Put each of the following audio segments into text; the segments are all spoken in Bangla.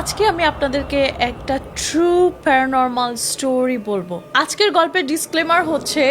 আজকে আমি আপনাদেরকে একটা ট্রু প্যারানর্মাল স্টোরি বলব। আজকের গল্পের ডিসক্লেমার হচ্ছে,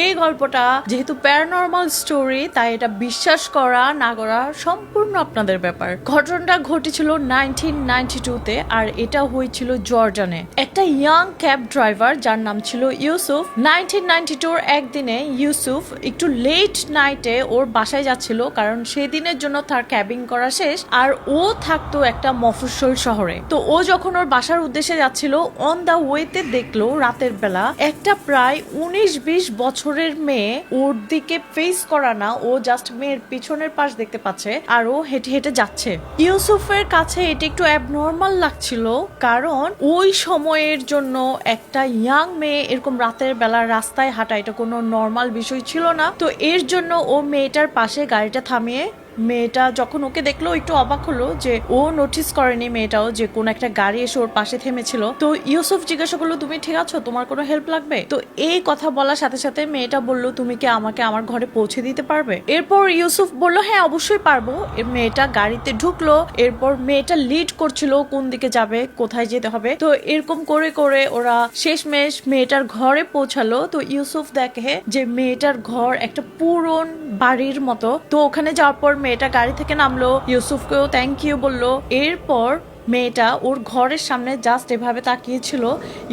এই গল্পটা যেহেতু প্যারানর্মাল স্টোরি তাই এটা বিশ্বাস করা, না করা সম্পূর্ণ আপনাদের ব্যাপার। ঘটনাটা ঘটেছিল নাইনটিন নাইনটি টুতে আর এটা হয়েছিল জর্ডানে। একটা ইয়াং ক্যাব ড্রাইভার যার নাম ছিল ইউসুফ নাইনটিন নাইনটি টুর একদিনে ইউসুফ একটু লেট নাইটে ওর বাসায় যাচ্ছিল, কারণ সেদিনের জন্য তার ক্যাবিং করা শেষ, আর ও থাকতো একটা মফস্বল শহরে। তো ও যখন ওর বাসার উদ্দেশ্যে যাচ্ছিল অন দা ওয়েতে দেখল রাতের বেলা একটা প্রায় উনিশ বিশ বছরের মেয়ে ওর দিকে ফেস করা না, ও জাস্ট মেয়ের পিছনের পাশ দেখতে পাচ্ছে আর ও হেঁটে হেঁটে যাচ্ছে। ইউসুফের কাছে এটা একটু অ্যাবনর্মাল লাগছিল কারণ ওই সময়ের জন্য একটা ইয়াং মেয়ে এরকম রাতের বেলা রাস্তায় হাঁটা এটা কোনো নর্মাল বিষয় ছিল না। তো এর জন্য ও মেয়েটার পাশে গাড়িটা থামিয়ে মেয়েটা যখন ওকে দেখল, একটু অবাক হলো যে ও নোটিস করেনি মেয়েটাও যে কোন একটা গাড়ি এসে ওর পাশে থেমেছিল। তো ইউসুফ জিজ্ঞাসা করল, তুমি ঠিক আছো? তোমার কোনো হেল্প লাগবে? তো এই কথা বলার সাথে সাথে মেয়েটা বলল, তুমি কি আমাকে আমার ঘরে পৌঁছে দিতে পারবে? এরপর ইউসুফ বলল হ্যাঁ অবশ্যই পারব। মেয়েটা গাড়িতে ঢুকলো, এরপর মেয়েটা লিড করছিল কোন দিকে যাবে, কোথায় যেতে হবে। তো এরকম করে করে ওরা শেষমেশ মেয়েটার ঘরে পৌঁছালো। তো ইউসুফ দেখে যে মেয়েটার ঘর একটা পুরন বাড়ির মতো। তো ওখানে যাওয়ার পর মেয়েটা গাড়ি থেকে নামলো ইউসুফকেও থ্যাংক ইউ বলল। এরপর মেয়েটা ওর ঘরের সামনে জাস্ট এভাবে তাকিয়েছিল।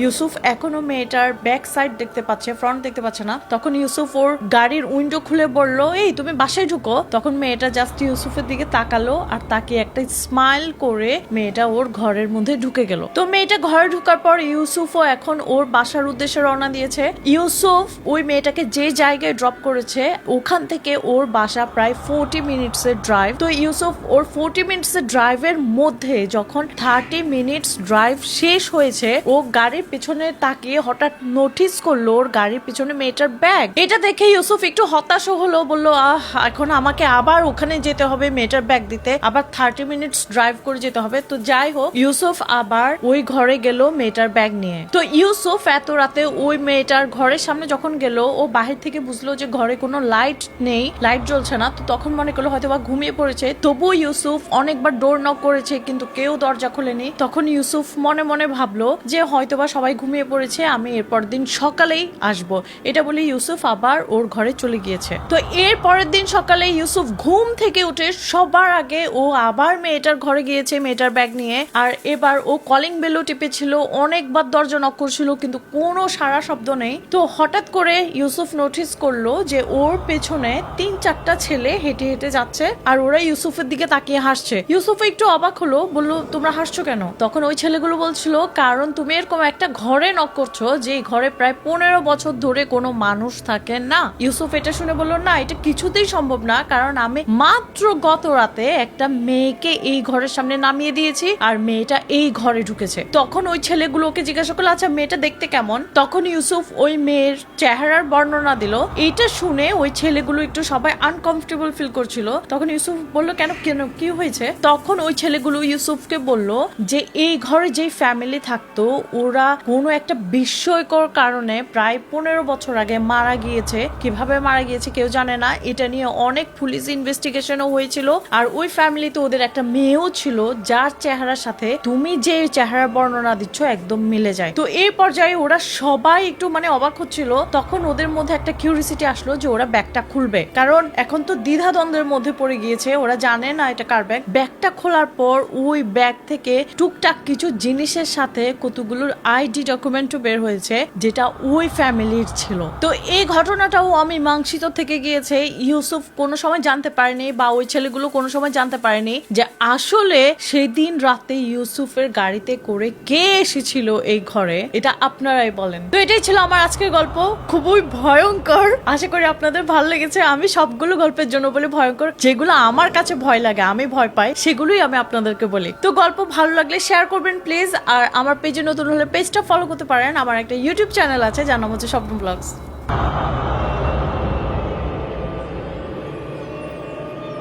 ইউসুফ এখনও মেয়েটার ব্যাক সাইড দেখতে পাচ্ছে ফ্রন্ট দেখতে পাচ্ছে না। তখন ইউসুফ ওর গাড়ির উইন্ডো খুলে বলল, এই, তুমি বাসায় ঢুকো। তখন মেয়েটা জাস্ট ইউসুফের দিকে তাকালো আর তাকে একটা স্মাইল করে মেয়েটা ওর ঘরের মধ্যে ঢুকে গেল। তো মেয়েটা ঘরে ঢুকার পর ইউসুফও এখন ওর বাসার উদ্দেশ্যে রওনা দিয়েছে। ইউসুফ ওই মেয়েটাকে যে জায়গায় ড্রপ করেছে, ওখান থেকে ওর বাসা প্রায় ফোরটি মিনিটস এর ড্রাইভ তো ইউসুফ ওর ফোরটি মিনিটস এর ড্রাইভের মধ্যে যখন থার্টি মিনিটস ড্রাইভ শেষ হয়েছে। ও গাড়ির পিছনে তাকিয়ে হঠাৎ নোটিস করল ওর গাড়ির পিছনে মেয়েটার ব্যাগ এটা দেখে ইউসুফ একটু হতাশ হলো, বলল, আহ, এখন আমাকে আবার ওখানে যেতে হবে মেয়েটার ব্যাগ দিতে। আবার থার্টি মিনিটস ড্রাইভ করে যেতে হবে। তো যাই হোক, ইউসুফ আবার ওই ঘরে গেল মেয়েটার ব্যাগ নিয়ে। তো ইউসুফ এত রাতে ওই মেয়েটার ঘরের সামনে যখন গেল, ও বাহির থেকে বুঝলো যে ঘরে কোনো লাইট নেই লাইট জ্বলছে না। তো তখন মনে করল হয়তো বা ঘুমিয়ে পড়েছে। তবুও ইউসুফ অনেকবার ডোর নক করেছে, কিন্তু কেউ দরজা খোলেনি তখন ইউসুফ মনে মনে ভাবলো যে হয়তোবা সবাই ঘুমিয়ে পড়েছে, আমি এরপর দিন সকালেই আসব। এটা বলে ইউসুফ আবার ওর ঘরে চলে গিয়েছে। তো এর পরের দিন সকালে ইউসুফ ঘুম থেকে উঠে সবার আগে ও আবার মেয়েটার ঘরে গিয়েছে, মেয়েটার ব্যাগ নিয়ে। আর এবার ও কলিং বেলও টিপেছিল, অনেকবার দরজা নক করছিল, কিন্তু কোনো সারা শব্দ নেই। তো হঠাৎ করে ইউসুফ নোটিস করল যে ওর পেছনে তিন চারটা ছেলে হেঁটে হেঁটে যাচ্ছে, আর ওরা ইউসুফের দিকে তাকিয়ে হাসছে। ইউসুফ একটু অবাক হলো, বলল তোমরা হাসছো কেন? তখন ওই ছেলেগুলো বলছিল, কারণ তুমি এরকম একটা ঘরে নক করছ যে ঘরে প্রায় পনেরো বছর ধরে কোনো মানুষ থাকে না। ইউসুফ এটা শুনে বলল, না, এটা কিছুতেই সম্ভব না, কারণ আমি মাত্র গত রাতে একটা মেয়েকে এই ঘরের সামনে নামিয়ে দিয়েছি আর মেয়েটা এই ঘরে ঢুকেছে। তখন ওই ছেলেগুলোকে জিজ্ঞাসা করল আচ্ছা মেয়েটা দেখতে কেমন? তখন ইউসুফ ওই মেয়ের চেহারার বর্ণনা দিল। এইটা শুনে ওই ছেলেগুলো একটু সবাই আনকমফর্টেবল ফিল করছিল। তখন ইউসুফ বলল, কেন কেন, কি হয়েছে? তখন ওই ছেলেগুলো ইউসুফকে বলল যে এই ঘরে যেই ফ্যামিলি থাকতো, ওরা কোনো একটা বিস্ময়কর কারণে প্রায় পনেরো বছর আগে মারা গিয়েছে। কীভাবে মারা গিয়েছে কেউ জানে না। এটা নিয়ে অনেক পুলিশ ইনভেস্টিগেশনও হয়েছিল। আর ওই ফ্যামিলিতে ওদের একটা মেয়েও ছিল, যার চেহারার সাথে তুমি যে চেহারার বর্ণনা দিচ্ছ একদম মিলে যায়। তো এই পর্যায়ে ওরা সবাই একটু মানে অবাক হচ্ছিল। তখন ওদের মধ্যে একটা কিউরিসিটি আসলো যে ওরা ব্যাগটা খুলবে। কারণ এখন তো দ্বিধাদ্বন্দ্বের মধ্যে পড়ে গিয়েছে। ওরা জানে না এটা কার ব্যাগ। ব্যাগটা খোলার পর ওই ব্যাগ থেকে টুকটাক কিছু জিনিসের সাথে কতগুলোর আইডি ডকুমেন্টও বের হয়েছে, যেটা ওই ফ্যামিলির ছিল। তো এই ঘটনাটাও অমীমাংসিত থেকে গিয়েছে। ইউসুফ কোনো সময় জানতে পারেনি বা ওই ছেলেগুলো কোনো সময় জানতে পারেনি যে আসলে সেই দিন রাতে ইউসুফের গাড়িতে করে কে এসেছিল এই ঘরে, এটা আপনারাই বলেন। তো এটাই ছিল আমার আজকের গল্প। খুবই ভয়ঙ্কর। আশা করি আপনাদের ভালো লেগেছে। আমি সবগুলো গল্পের জন্য বলি ভয়ঙ্কর। যেগুলো আমার কাছে ভয় লাগে, আমি ভয় পাই, সেগুলোই আমি আপনাদেরকে বলি। তো গল্প ভালো লাগলে শেয়ার করবেন প্লিজ আর আমার পেজে নতুন হলে পেজটা ফলো করতে পারেন। আমার একটা ইউটিউব চ্যানেল আছে, যার নাম হচ্ছে স্বপ্ন ব্লগস